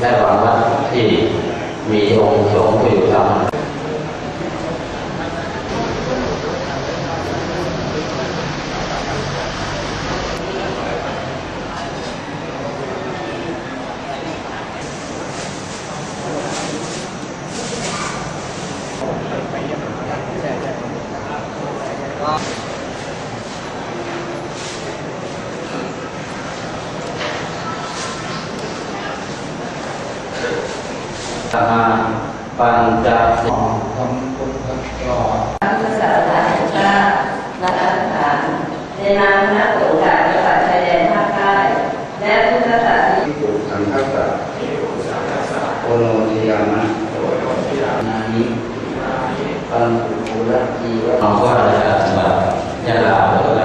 และบางวัดที่มีองค์สงฆ์ผู้อยู่ตาม Thank. ปัญจสิทำพุทธจอพระพุทธศาสนาแห่งชาติณอธิษฐานในนามคณะสงฆ์จากจังหวัดชายแดนภาคใต้และพุทธศาสนิกที่ปุสังคัสสะโอโนทิยามะนานิปัญจุระจีวะเอาว่าราชารจังหวัดยะลาแล้วก็ไป